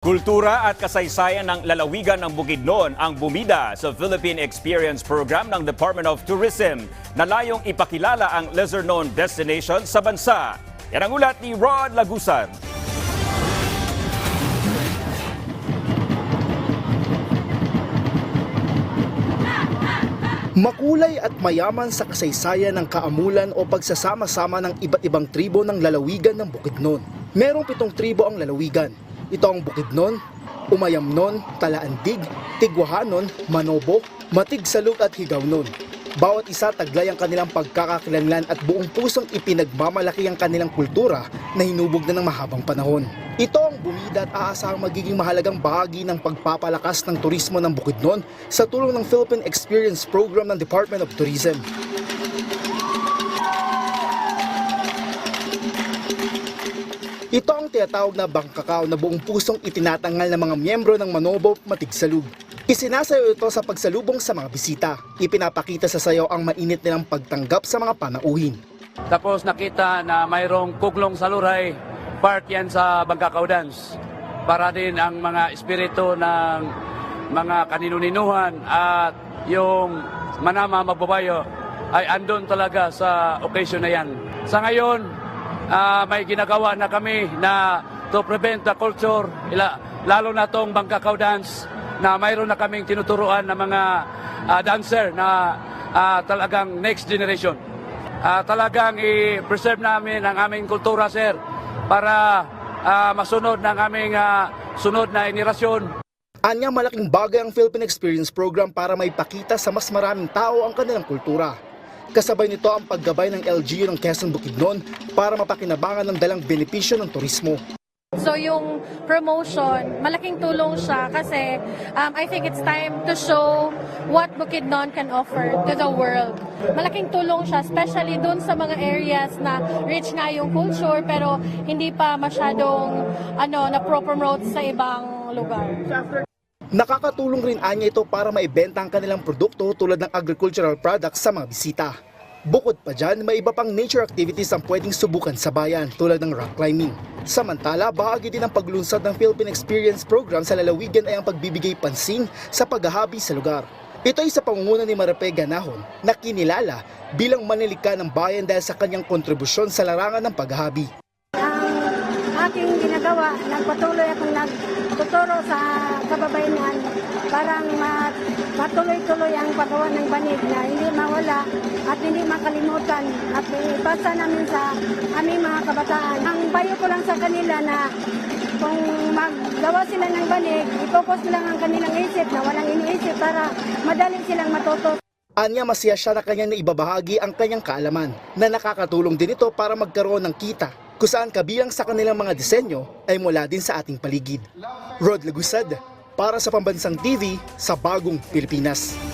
Kultura at kasaysayan ng lalawigan ng Bukidnon ang bumida sa Philippine Experience Program ng Department of Tourism na layong ipakilala ang lesser-known destination sa bansa. Yan ang ulat ni Rod Lagusan. Makulay at mayaman sa kasaysayan ng kaamulan o pagsasama-sama ng iba't ibang tribo ng lalawigan ng Bukidnon. Merong pitong tribo ang lalawigan. Ito ang Bukidnon, Umayamnon, Talaandig, Tigwahanon, Manobo, Matigsaluk at Higawnon. Bawat isa taglay ang kanilang pagkakakilanlan at buong pusong ipinagmamalaki ang kanilang kultura na hinubog na ng mahabang panahon. Ito ang bumida at aasahang magiging mahalagang bahagi ng pagpapalakas ng turismo ng Bukidnon sa tulong ng Philippine Experience Program ng Department of Tourism. Ito ang tinatawag na bangkakaw na buong pusong itinatangal ng mga miyembro ng Manobo Matigsalug. Isinasayo ito sa pagsalubong sa mga bisita. Ipinapakita sa sayaw ang mainit nilang pagtanggap sa mga panauhin. Tapos nakita na mayroong kuglong saluray, park yan sa Bangkakaw Dance. Para din ang mga espiritu ng mga kaninuninuhan at yung manama magbabayo ay andon talaga sa occasion na yan. Sa ngayon, ah, may ginagawa na kami na to prevent the culture, ila, lalo na tong Bangkakaw Dance na mayroon na kaming tinuturuan ng mga ah, dancer na ah, talagang next generation. Ah, talagang i-preserve namin ang aming kultura, sir, para ah, masunod ng aming ah, sunod na henerasyon. Anya malaking bagay ang Philippine Experience Program para maipakita sa mas maraming tao ang kanilang kultura. Kasabay nito ang paggabay ng LGU ng Quezon Bukidnon para mapakinabangan ng dalang benepisyo ng turismo. So yung promotion, malaking tulong siya kasi um, I think it's time to show what Bukidnon can offer to the world. Malaking tulong siya, especially dun sa mga areas na rich na yung culture pero hindi pa masyadong ano, na-promote sa ibang lugar. Nakakatulong rin anya ito para maibenta ang kanilang produkto tulad ng agricultural products sa mga bisita. Bukod pa dyan, may iba pang nature activities ang pwedeng subukan sa bayan tulad ng rock climbing. Samantala, bahagi din ng paglunsad ng Philippine Experience Program sa lalawigan ay ang pagbibigay pansin sa paghahabi sa lugar. Ito ay sa pangunguna ni Marape Ganahon na kinilala bilang manilika ng bayan dahil sa kanyang kontribusyon sa larangan ng paghahabi. Aking ginagawa, nagpatuloy akong nagtuturo sa kababayan para ma- matuloy-tuloy ang paggawa ng banig na hindi mawala at hindi makalimutan at ipasa namin sa aming mga kabataan. Ang payo ko lang sa kanila na kung maggawa sila ng banig, ipokus lang ang kanilang isip na walang iniisip para madali silang matuto. Anya masaya siya na kanyang naibabahagi ang kanyang kaalaman na nakakatulong din ito para magkaroon ng kita kung saan kabilang sa kanilang mga disenyo ay mula din sa ating paligid. Rod Lagusad, para sa Pambansang TV sa Bagong Pilipinas.